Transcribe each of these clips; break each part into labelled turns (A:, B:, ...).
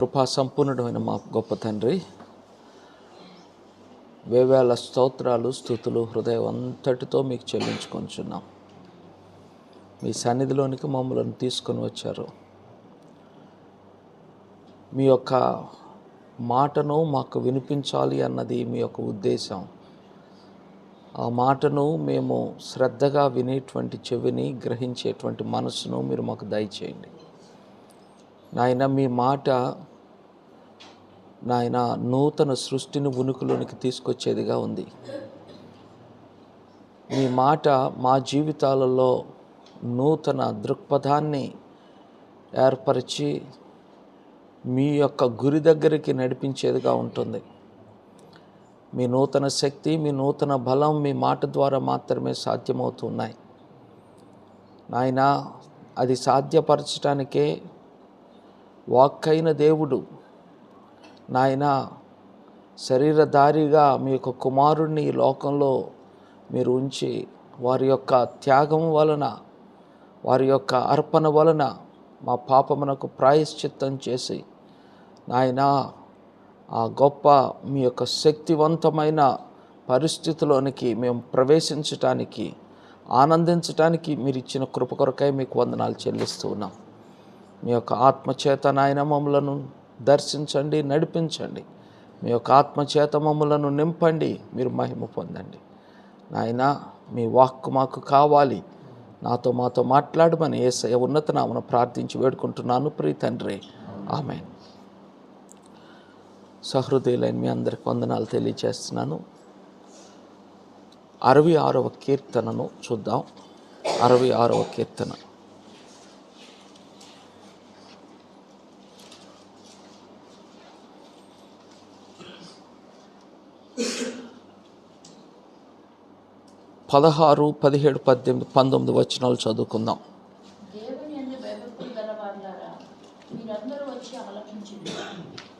A: కృపా సంపూర్ణమైన మా గొప్ప తండ్రి. వేవేల స్తోత్రాలు స్థుతులు హృదయం అంతటితో మీకు చెల్లించుకొంచున్నాం. మీ సన్నిధిలోనికి మమ్మల్ని తీసుకొని వచ్చారు. మీ యొక్క మాటను మాకు వినిపించాలి అన్నది మీ యొక్క ఉద్దేశం. ఆ మాటను మేము శ్రద్ధగా వినేటువంటి చెవిని గ్రహించేటువంటి మనసును మీరు మాకు దయచేయండి. నాయన మీ మాట నాయన నూతన సృష్టిని ఉనికిలోనికి తీసుకొచ్చేదిగా ఉంది. మీ మాట మా జీవితాలలో నూతన దృక్పథాన్ని ఏర్పరిచి మీ యొక్క గురి దగ్గరికి నడిపించేదిగా ఉంటుంది. మీ నూతన శక్తి మీ నూతన బలం మీ మాట ద్వారా మాత్రమే సాధ్యమవుతున్నాయి. నాయన అది సాధ్యపరచడానికే వాక్కైన దేవుడు నాయన శరీరధారిగా మీ యొక్క కుమారుణ్ణి ఈ లోకంలో మీరు ఉంచి వారి యొక్క త్యాగం వలన వారి యొక్క అర్పణ వలన మా పాపమునకు ప్రాయశ్చిత్తం చేసి నాయన ఆ గొప్ప మీ యొక్క శక్తివంతమైన పరిస్థితిలోనికి మేము ప్రవేశించటానికి ఆనందించటానికి మీరు ఇచ్చిన కృప కొరకై మీకు వందనాలు చెల్లిస్తూ ఉన్నాం. మీ యొక్క ఆత్మచేత నాయన మమ్మలను దర్శించండి నడిపించండి. మీ యొక్క ఆత్మచేత మమ్మలను నింపండి మీరు మహిమ పొందండి. నాయన మీ వాక్కు మాకు కావాలి. నాతో మాతో మాట్లాడమని ఏసయ ఉన్నత నామను ప్రార్థించి వేడుకుంటున్నాను ప్రీ తండ్రి. ఆమె సహృదయులైన మీ అందరికి వందనాలు తెలియజేస్తున్నాను అరవై ఆరవ కీర్తనను చూద్దాం. అరవై ఆరవ కీర్తన. పదహారు పదిహేడు పద్దెనిమిది పంతొమ్మిది వచనాలు చదువుకుందాం.
B: దేవుని అన్ని భయభక్తులు గలవారులారా మీరందరూ వచ్చి ఆలకించింది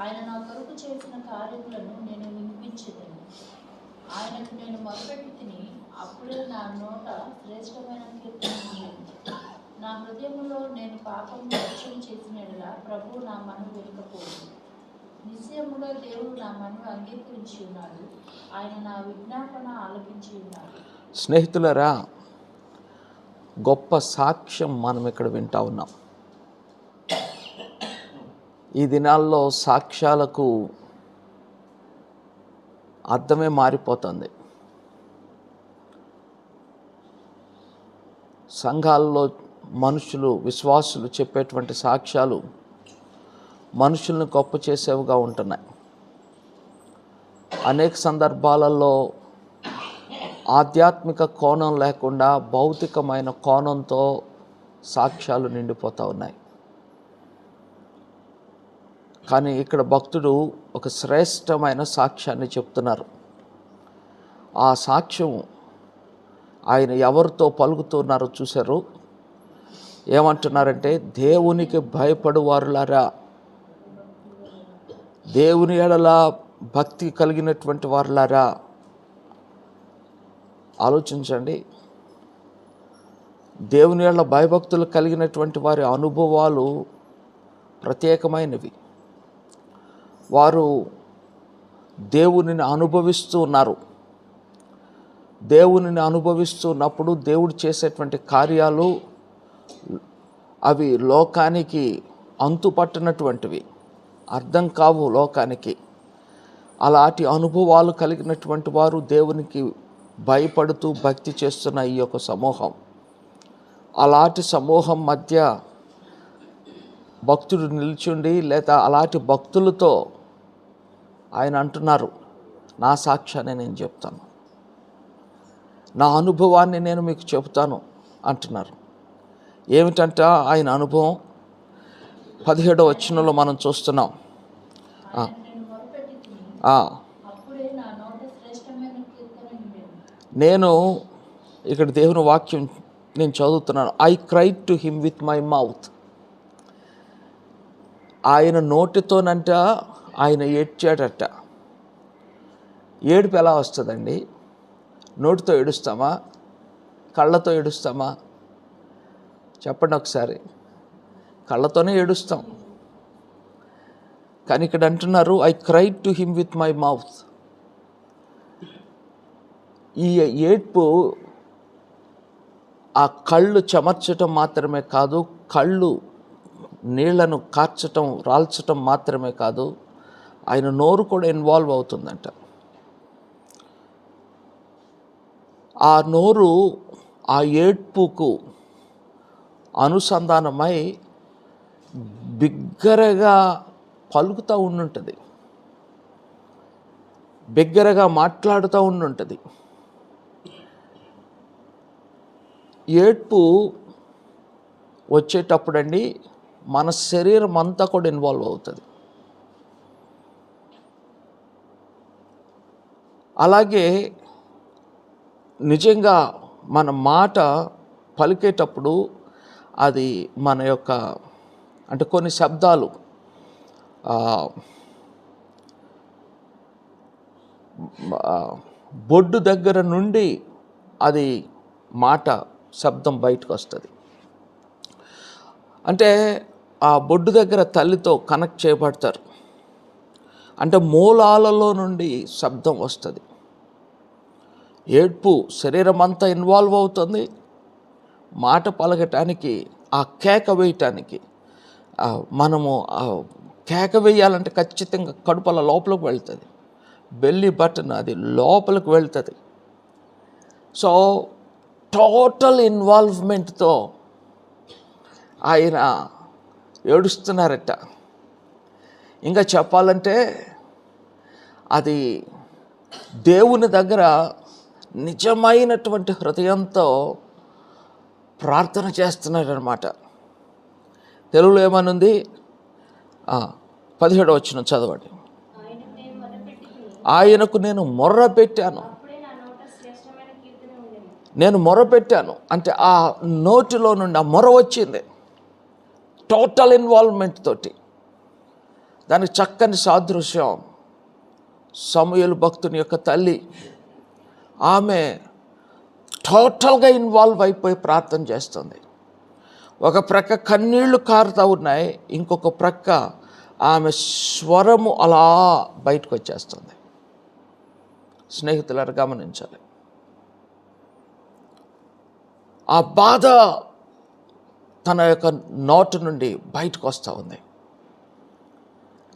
B: ఆయన నా కొరకు చేసిన కార్యములను నేను వినిపించదని. ఆయనకు నేను మొదపెట్టి తిని అప్పుడే నా నోట శ్రేష్టమైన కీర్తన నా హృదయంలో నేను పాపం లక్ష్యం చేసిన యెడల ప్రభువు నా మను వెనుకపోదు నిశ్చయముగా దేవుడు నా మను అంగీకరించి ఉన్నాడు. ఆయన నా విజ్ఞాపన ఆలకించి ఉన్నాడు.
A: స్నేహితులరా గొప్ప సాక్ష్యం మనం ఇక్కడ వింటా ఉన్నాం. ఈ దినాల్లో సాక్ష్యాలకు అర్థమే మారిపోతుంది. సంఘాల్లో మనుషులు విశ్వాసులు చెప్పేటువంటి సాక్ష్యాలు మనుషుల్ని గొప్ప చేసేవిగా ఉంటున్నాయి. అనేక సందర్భాలలో ఆధ్యాత్మిక కోణం లేకుండా భౌతికమైన కోణంతో సాక్ష్యాలు నిండిపోతూ ఉన్నాయి. కానీ ఇక్కడ భక్తుడు ఒక శ్రేష్టమైన సాక్ష్యాన్ని చెప్తున్నారు. ఆ సాక్ష్యం ఆయన ఎవరితో పలుకుతున్నారో చూశారు. ఏమంటున్నారంటే దేవునికి భయపడువారులారా దేవుని ఎడల భక్తి కలిగినటువంటి వారులారా ఆలోచించండి. దేవుని వాళ్ళ భయభక్తులు కలిగినటువంటి వారి అనుభవాలు ప్రత్యేకమైనవి. వారు దేవునిని అనుభవిస్తూ ఉన్నారు. దేవునిని అనుభవిస్తున్నప్పుడు దేవుడు చేసేటువంటి కార్యాలు అవి లోకానికి అంతుపట్టినటువంటివి. అర్థం కావు లోకానికి. అలాంటి అనుభవాలు కలిగినటువంటి వారు దేవునికి భయపడుతూ భక్తి చేస్తున్న ఈ యొక్క సమూహం. అలాంటి సమూహం మధ్య భక్తుడు నిల్చుండి లేదా అలాంటి భక్తులతో ఆయన అంటున్నారు నా సాక్ష్యాన్ని నేను చెప్తాను. నా అనుభవాన్ని నేను మీకు చెబుతాను అంటున్నారు. ఏమిటంట ఆయన అనుభవం? పదిహేడవ వచనంలో మనం చూస్తున్నాం ఆ,
B: నేను మొదపెట్టి తిని
A: ఆ,
B: అప్పుడే నా నోట శ్రేష్టమైన కీర్తన ఉండేది
A: నేను ఇక్కడ దేవుని వాక్యం నేను చదువుతున్నాను. I cry to him with my mouth ఆయన నోటితోనంట ఆయన ఏడ్చాడట. ఏడుపు ఎలా వస్తుందండి? నోటితో ఏడుస్తామా? కళ్ళతో ఏడుస్తామా? చెప్పండి ఒకసారి. కళ్ళతోనే ఏడుస్తాం. కానీ ఇక్కడ అంటున్నారు I cry to him with my mouth ఈ ఏడ్పు ఆ కళ్ళు చెమర్చటం మాత్రమే కాదు కళ్ళు నీళ్ళను కార్చటం రాల్చటం మాత్రమే కాదు ఆయన నోరు కూడా ఇన్వాల్వ్ అవుతుందంట. ఆ నోరు ఆ ఏడ్పుకు అనుసంధానమై బిగ్గరగా పలుకుతూ ఉండుంటుంది. బిగ్గరగా మాట్లాడుతూ ఉండుంటుంది. ఏడ్పు వచ్చేటప్పుడండి మన శరీరం అంతా కూడా ఇన్వాల్వ్ అవుతుంది. అలాగే నిజంగా మన మాట పలికేటప్పుడు అది మన యొక్క అంటే కొన్ని శబ్దాలు బొడ్డు దగ్గర నుండి అది మాట శబ్దం బయటకు వస్తుంది అంటే ఆ బొడ్డు దగ్గర తల్లితో కనెక్ట్ చేయబడతారు. అంటే మూలాలలో నుండి శబ్దం వస్తుంది. ఏడ్పు శరీరం అంతా ఇన్వాల్వ్ అవుతుంది. మాట పలకటానికి ఆ కేక వేయటానికి మనము కేక వేయాలంటే ఖచ్చితంగా కడుపల లోపలికి వెళ్తుంది. బెల్లి బటన్ అది లోపలికి వెళ్తుంది. సో టోటల్ ఇన్వాల్వ్మెంట్తో ఆయన ఏడుస్తున్నారట. ఇంకా చెప్పాలంటే అది దేవుని దగ్గర నిజమైనటువంటి హృదయంతో ప్రార్థన చేస్తున్నారనమాట తెలుగులో ఏమనుంది? పదిహేడు వచ్చిన చదవండి.
C: ఆయనకు నేను మొదలుపెట్టి
A: ఆయనకు నేను మొర్ర పెట్టాను
C: అప్పుడే నా నోట శ్రేష్టమైన కీర్తన ఉండేది
A: నేను మొరపెట్టాను. అంటే ఆ నోటిలో నుండి ఆ మొర వచ్చింది. టోటల్ ఇన్వాల్వ్మెంట్ తోటి. దానికి చక్కని సాదృశ్యం. సమయలు భక్తుని యొక్క తల్లి. ఆమె టోటల్గా ఇన్వాల్వ్ అయిపోయి ప్రార్థన చేస్తుంది. ఒక ప్రక్క కన్నీళ్ళు కారుతూ ఉన్నాయి. ఇంకొక ప్రక్క ఆమె స్వరము అలా బయటకు వచ్చేస్తుంది. స్నేహితులను గమనించాలి. ఆ బాధ తన యొక్క నోటు నుండి బయటకు వస్తూ ఉంది.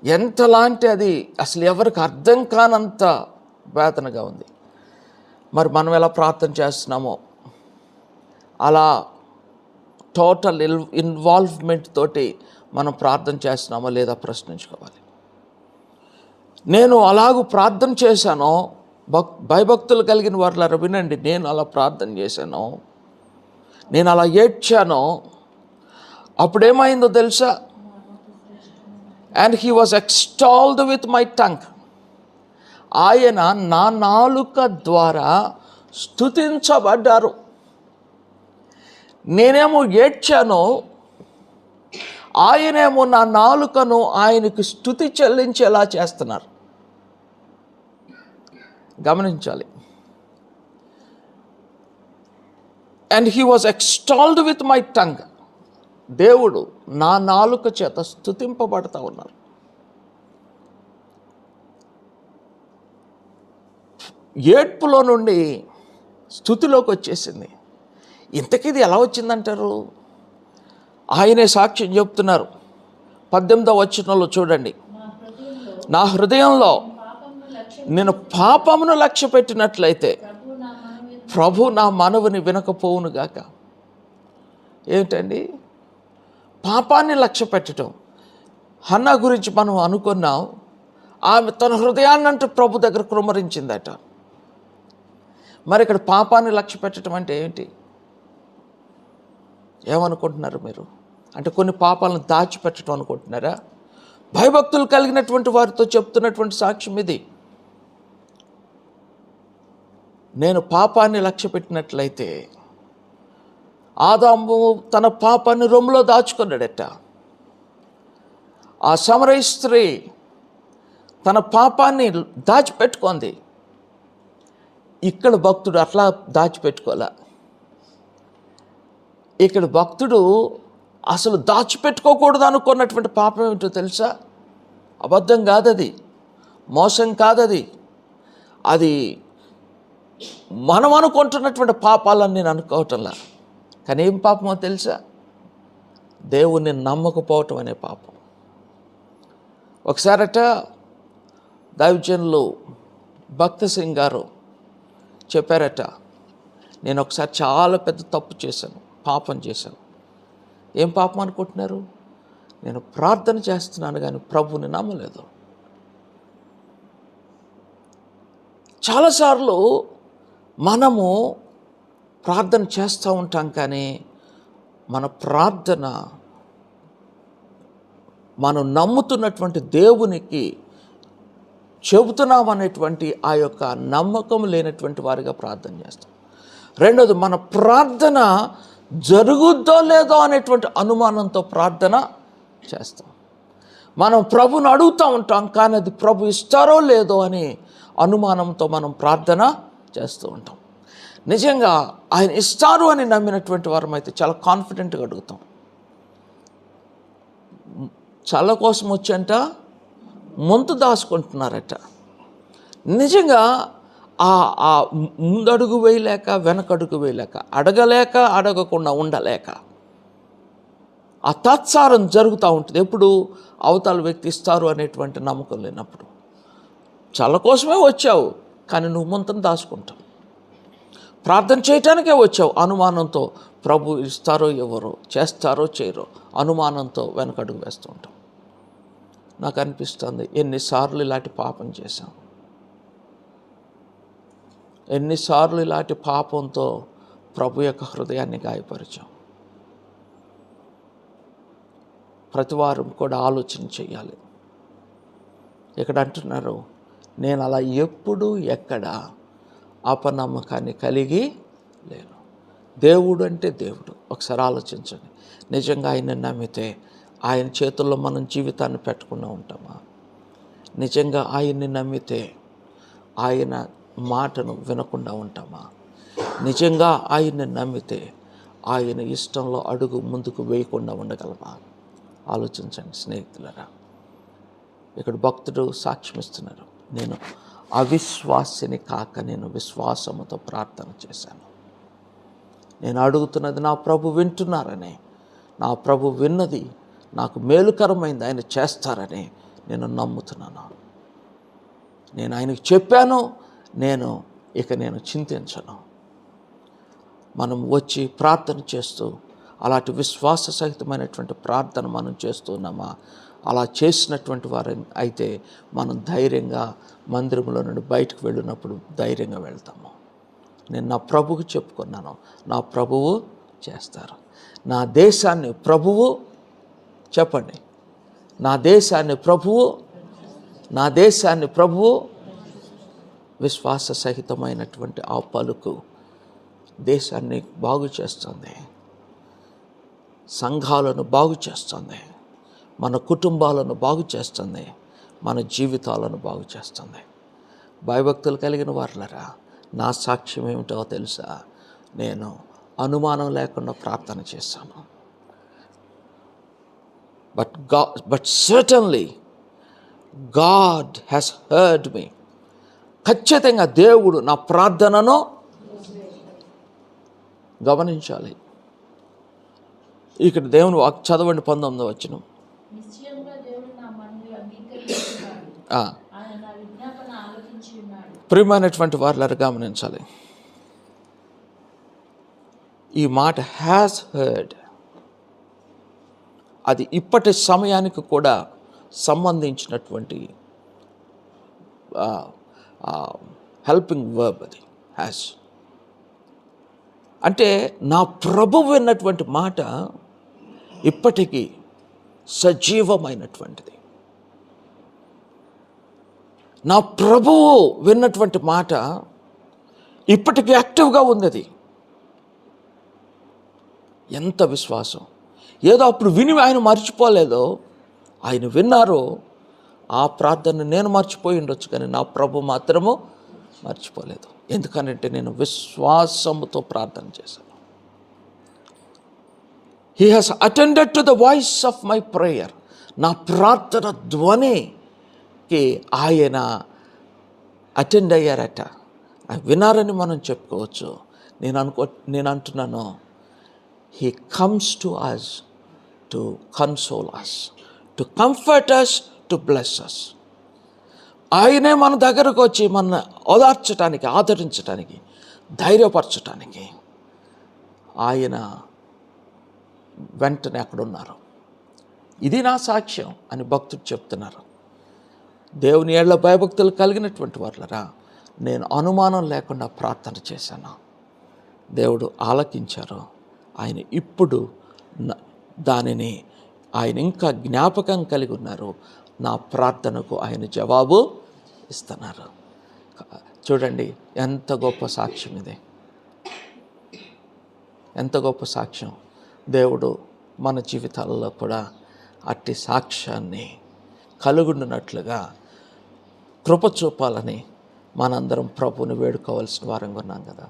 A: ఎంతలాంటి అది అసలు ఎవరికి అర్థం కానంత వేదనగా ఉంది. మరి మనం ఎలా ప్రార్థన చేస్తున్నామో అలా టోటల్ ఇల్ ఇన్వాల్వ్మెంట్ తోటి మనం ప్రార్థన చేస్తున్నామో లేదా ప్రశ్నించుకోవాలి. నేను అలాగూ ప్రార్థన చేశాను భక్ భయభక్తులు కలిగిన వారిలా వినండి నేను అలా ప్రార్థన చేశాను నేను అలా ఏడ్చాను అప్పుడేమైందో తెలుసా? And he was extolled with my tongue ఆయన నా నాలుక ద్వారా స్థుతించబడ్డారు నేనేమో ఏడ్చాను ఆయనేమో నా నాలుకను ఆయనకు స్థుతి చెల్లించేలా చేస్తున్నారు. గమనించాలి. And he was extolled with my tongue దేవుడు నా నాలుక చేత స్థుతింపబడతా ఉన్నారు. ఏడ్పులో నుండి స్థుతిలోకి వచ్చేసింది. ఇంతకీ ఇది ఎలా వచ్చిందంటారు? ఆయనే సాక్ష్యం చెప్తున్నారు. పద్దెనిమిదవ వచనంలో చూడండి.
B: నా హృదయంలో
A: నేను పాపమును లక్ష్య పెట్టినట్లయితే
B: ప్రభు నా
A: మనవుని వినకపోవునుగాక ఏమిటండి? పాపాన్ని లక్ష్య పెట్టడం హన్నా గురించి మనం అనుకున్నాం. ఆమె తన హృదయాన్నంటూ ప్రభు దగ్గర కృమరించిందట మరి ఇక్కడ పాపాన్ని లక్ష్య పెట్టడం అంటే ఏంటి? ఏమనుకుంటున్నారు మీరు? అంటే కొన్ని పాపాలను దాచిపెట్టడం అనుకుంటున్నారా? భయభక్తులు కలిగినటువంటి వారితో చెప్తున్నటువంటి సాక్ష్యం ఇది. నేను పాపాన్ని లక్ష్య పెట్టినట్లయితే ఆదాము తన పాపాన్ని రొమ్ములో దాచుకున్నాడట. ఆ సమరయ స్త్రీ తన పాపాన్ని దాచిపెట్టుకుంది. ఇక్కడ భక్తుడు అట్లా దాచిపెట్టుకోలే. ఇక్కడ భక్తుడు అసలు దాచిపెట్టుకోకూడదు అనుకున్నటువంటి పాపం ఏమిటో తెలుసా? అబద్ధం కాదది. మోసం కాదది. అది మనం అనుకుంటున్నటువంటి పాపాలని నేను అనుకోవటంలా కానీ ఏం పాపమో తెలుసా? దేవుణ్ణి నమ్మకపోవటం అనే పాపం. ఒకసారట దైవజనులు భక్త సింగ్ గారు చెప్పారట నేను ఒకసారి చాలా పెద్ద తప్పు చేశాను పాపం చేశాను. ఏం పాపం అనుకుంటున్నారు? నేను ప్రార్థన చేస్తున్నాను కానీ ప్రభుని నమ్మలేదు. చాలాసార్లు మనము ప్రార్థన చేస్తూ ఉంటాం కానీ మన ప్రార్థన మనం నమ్ముతున్నటువంటి దేవునికి చెబుతున్నాం అనేటువంటి ఆ యొక్క నమ్మకం లేనటువంటి వారిగా ప్రార్థన చేస్తాం. రెండోది మన ప్రార్థన జరుగుద్దో లేదో అనేటువంటి అనుమానంతో ప్రార్థన చేస్తాం. మనం ప్రభుని అడుగుతూ ఉంటాం కానీ అది ప్రభు ఇస్తారో లేదో అని అనుమానంతో మనం ప్రార్థన చేస్తూ ఉంటాం. నిజంగా ఆయన ఇస్తారు అని నమ్మినటువంటి వారం అయితే చాలా కాన్ఫిడెంట్గా అడుగుతాం. చల్ల కోసం వచ్చంట ముందు దాచుకుంటున్నారట. నిజంగా ఆ ఆ ముందడుగు వేయలేక వెనకడుగు వేయలేక అడగలేక అడగకుండా ఉండలేక ఆ తాత్సారం జరుగుతూ ఉంటుంది. ఎప్పుడు అవతల వ్యక్తి ఇస్తారు అనేటువంటి నమ్మకం లేనప్పుడు. చల్ల కోసమే వచ్చావు. కానీ నువ్వు ముంతం దాచుకుంటావు. ప్రార్థన చేయటానికే వచ్చావు. అనుమానంతో ప్రభు ఇస్తారో ఎవరో చేస్తారో చేయరో అనుమానంతో వెనకడుగు వేస్తూ ఉంటాం. నాకు అనిపిస్తుంది ఎన్నిసార్లు ఇలాంటి పాపం చేశాం. ఎన్నిసార్లు ఇలాంటి పాపంతో ప్రభు యొక్క హృదయాన్ని గాయపరిచాం. ప్రతివారం కూడా ఆలోచన చేయాలి. ఇక్కడ అంటున్నారు నేను అలా ఎప్పుడు ఎక్కడ అపనమ్మకాన్ని కలిగి లేను. దేవుడు అంటే దేవుడు. ఒకసారి ఆలోచించండి. నిజంగా ఆయన నమ్మితే ఆయన చేతుల్లో మనం జీవితాన్ని పెట్టుకుని ఉంటామా? నిజంగా ఆయన్ని నమ్మితే ఆయన మాటను వినకుండా ఉంటామా? నిజంగా ఆయన్ని నమ్మితే ఆయన ఇష్టంలో అడుగు ముందుకు వేయకుండా ఉండగలమా? ఆలోచించండి స్నేహితులరా. ఇక్కడ భక్తుడు సాక్ష్యం ఇస్తున్నారు నేను అవిశ్వాసిని కాక నేను విశ్వాసముతో ప్రార్థన చేశాను. నేను అడుగుతున్నది నా ప్రభు వింటున్నారని నా ప్రభు విన్నది నాకు మేలుకరమైంది ఆయన చేస్తారని నేను నమ్ముతున్నాను. నేను ఆయనకు చెప్పాను నేను ఇక నేను చింతించను. మనం వచ్చి ప్రార్థన చేస్తూ అలాంటి విశ్వాస సహితమైనటువంటి ప్రార్థన మనం చేస్తున్నామా అలా చేసినటువంటి వారు అయితే మనం ధైర్యంగా మందిరంలో నుండి బయటకు వెళ్ళినప్పుడు ధైర్యంగా వెళ్తాము. నేను నా ప్రభువుకి చెప్పుకున్నాను. నా ప్రభువు చేస్తారు. నా దేశాన్ని ప్రభువు చెప్పండి. నా దేశాన్ని ప్రభువు నా దేశాన్ని ప్రభువు విశ్వాస సహితమైనటువంటి ఆ పలుకు దేశాన్ని బాగు చేస్తుంది. సంఘాలను బాగు చేస్తుంది. మన కుటుంబాలను బాగు చేస్తుంది. మన జీవితాలను బాగు చేస్తుంది. భయభక్తులు కలిగిన వారులరా నా సాక్ష్యం ఏమిటో తెలుసా? నేను అనుమానం లేకుండా ప్రార్థన చేశాను. బట్గా but certainly God has heard me ఖచ్చితంగా దేవుడు నా ప్రార్థనను గమనించాలి. ఇక్కడ దేవుని వాక్ చదవండి పంతొమ్మిది వచ్చినాం
B: నిశ్చయంగా దేవుడు నా మనవి అంగీకరించున్నాడు ఆయన నా విజ్ఞాపన ఆలోచించి ఉన్నాడు.
A: ప్రియమైనటువంటి వారులారు గమనించాలి ఈ మాట హ్యాస్ హర్డ్ అది ఇప్పటి సమయానికి కూడా సంబంధించినటువంటి హెల్పింగ్ వర్బ్ అది. హ్యాస్ అంటే నా ప్రభు విన్నటువంటి మాట ఇప్పటికీ సజీవమైనటువంటిది. నా ప్రభువు విన్నటువంటి మాట ఇప్పటికీ యాక్టివ్గా ఉంది అది ఎంత విశ్వాసం. ఏదో అప్పుడు విని ఆయన మర్చిపోలేదో ఆయన విన్నారో ఆ ప్రార్థన నేను మర్చిపోయి ఉండొచ్చు కానీ నా ప్రభు మాత్రము మర్చిపోలేదు. ఎందుకనంటే నేను విశ్వాసముతో ప్రార్థన చేశాను. He has attended to the voice of my prayer నా ప్రార్థన ధ్వని కి ఆయన అటెండ్ అయ్యారట ఆ వినారని మనం చెప్పుకోవచ్చు నేను అనుకో నేను అంటున్నాను he comes to us to console us to comfort us to bless us ఆయనే మన దగ్గరకు వచ్చి మన ఓదార్చడానికి ఆదరించడానికి ధైర్యపరచడానికి ఆయన వెంటనే అక్కడ ఉన్నారు ఇది నా సాక్ష్యం అని భక్తుడు చెప్తున్నారు. దేవుని ఏళ్ళ భయభక్తులు కలిగినటువంటి వాళ్ళరా నేను అనుమానం లేకుండా ప్రార్థన చేశాను. దేవుడు ఆలకించారు. ఆయన ఇప్పుడు దానిని ఆయన ఇంకా జ్ఞాపకం కలిగి ఉన్నారు. నా ప్రార్థనకు ఆయన జవాబు ఇస్తున్నారు. చూడండి ఎంత గొప్ప సాక్ష్యం ఇది. ఎంత గొప్ప సాక్ష్యం. దేవుడు మన జీవితాలలో కూడా అట్టి సాక్ష్యాన్ని కలుగుండునట్లుగా కృప చూపాలని మనందరం ప్రభుని వేడుకోవాల్సిన వారంగా ఉన్నాం కదా.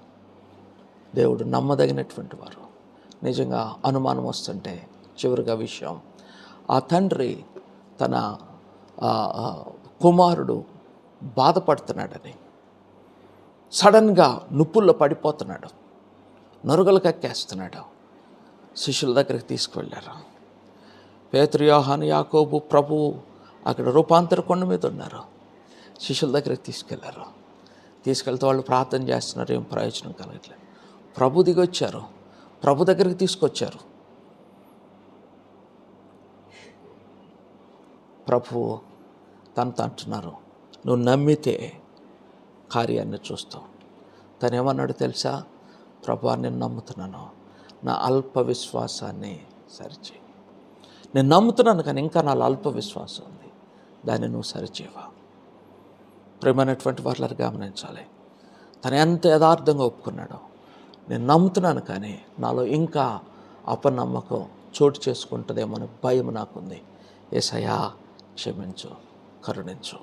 A: దేవుడు నమ్మదగినటువంటి వారు. నిజంగా అనుమానం వస్తుంటే చివరిగా విషయం ఆ తండ్రి తన కుమారుడు బాధపడుతున్నాడని సడన్గా నుప్పుల్లో పడిపోతున్నాడు నరుగలు కక్కేస్తున్నాడు. శిష్యుల దగ్గరికి తీసుకువెళ్ళారు. పేతురు యాకోబు ప్రభువు అక్కడ రూపాంతర కొండ మీద ఉన్నారు. శిష్యుల దగ్గరికి తీసుకెళ్ళారు. తీసుకెళ్తే వాళ్ళు ప్రార్థన చేస్తున్నారు ఏం ప్రయోజనం కలగట్లేదు. ప్రభు దిగొచ్చారు. ప్రభు దగ్గరికి తీసుకొచ్చారు. ప్రభు తనతో అంటున్నారు నువ్వు నమ్మితే కార్యాన్ని చూస్తావు. తనేమన్నాడు తెలుసా? ప్రభు నేను నమ్ముతున్నాను. నా అల్ప విశ్వాసాన్ని సరిచేయి. నేను నమ్ముతున్నాను కానీ ఇంకా నాలో అల్ప విశ్వాసం ఉంది. దాన్ని నువ్వు సరిచేవా? ప్రేమైనటువంటి వాళ్ళని గమనించాలి. తను ఎంత యథార్థంగా ఒప్పుకున్నాడో. నేను నమ్ముతున్నాను కానీ నాలో ఇంకా అపనమ్మకం చోటు చేసుకుంటుందేమో అనే భయం నాకుంది. ఏసయా క్షమించు కరుణించు.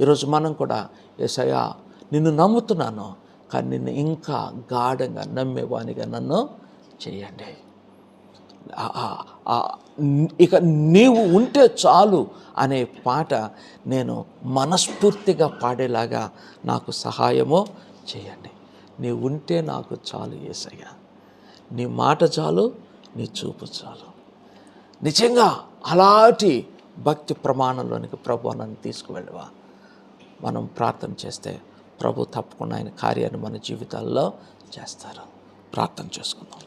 A: ఈరోజు మనం కూడా ఏసయా నిన్ను నమ్ముతున్నాను కానీ నిన్ను ఇంకా గాఢంగా నమ్మేవానిగా నన్ను చేయండి. ఇక నీవు ఉంటే చాలు అనే పాట నేను మనస్ఫూర్తిగా పాడేలాగా నాకు సహాయము చేయండి. నీ ఉంటే నాకు చాలు ఏసయ్య. నీ మాట చాలు నీ చూపు చాలు. నిజంగా అలాంటి భక్తి ప్రమాణంలోనికి ప్రభు నన్ను తీసుకువెళ్ళవా? మనం ప్రార్థన చేస్తే ప్రభు తప్పకుండా ఆయన కార్యాన్ని మన జీవితాల్లో చేస్తారు. ప్రార్థన చేసుకుందాం.